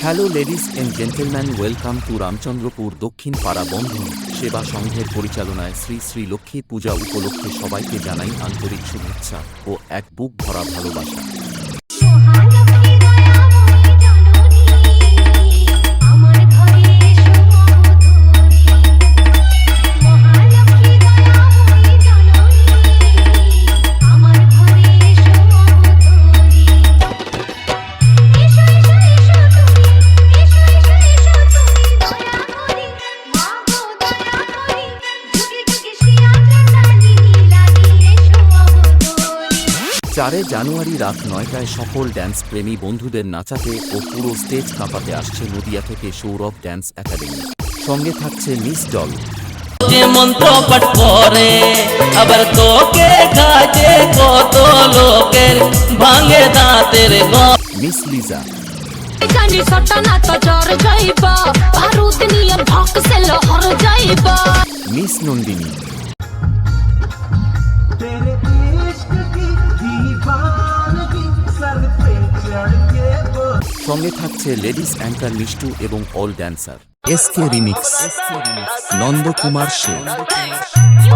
Hello ladies and gentleman welcome to Ramchandrapur দক্ষিণ পাড়া বন্ধন সেবা সংঘের পরিচালনায় শ্রী শ্রী লক্ষ্মী পূজা উপলক্ষে সবাইকে জানাই আন্তরিক শুভেচ্ছা ও এক বুক ভরা ভালোবাসা চারে জানুয়ারি রাত নয়টায় সকল ড্যান্স প্রেমী বন্ধুদের নাচাতে ও পুরো স্টেজ কাঁপাতে আসছে নদিয়া থেকে সৌরভ ড্যান্স একাডেমি। সঙ্গে থাকছে মিস ডল। যে মন্ত্র পাঠ করে আবার তোকে কাজে কত লোকের ভাঙে দাঁতের মিস লিজা। জানি সটা না তো জ্বর যাইব বারুদ নিয়ে ভক সে লহর যাইব। মিস নন্দিনী। সঙ্গে থাকছে লেডিস অ্যাঙ্কার মিষ্টু এবং all dancer. S K remix. Nandakumar You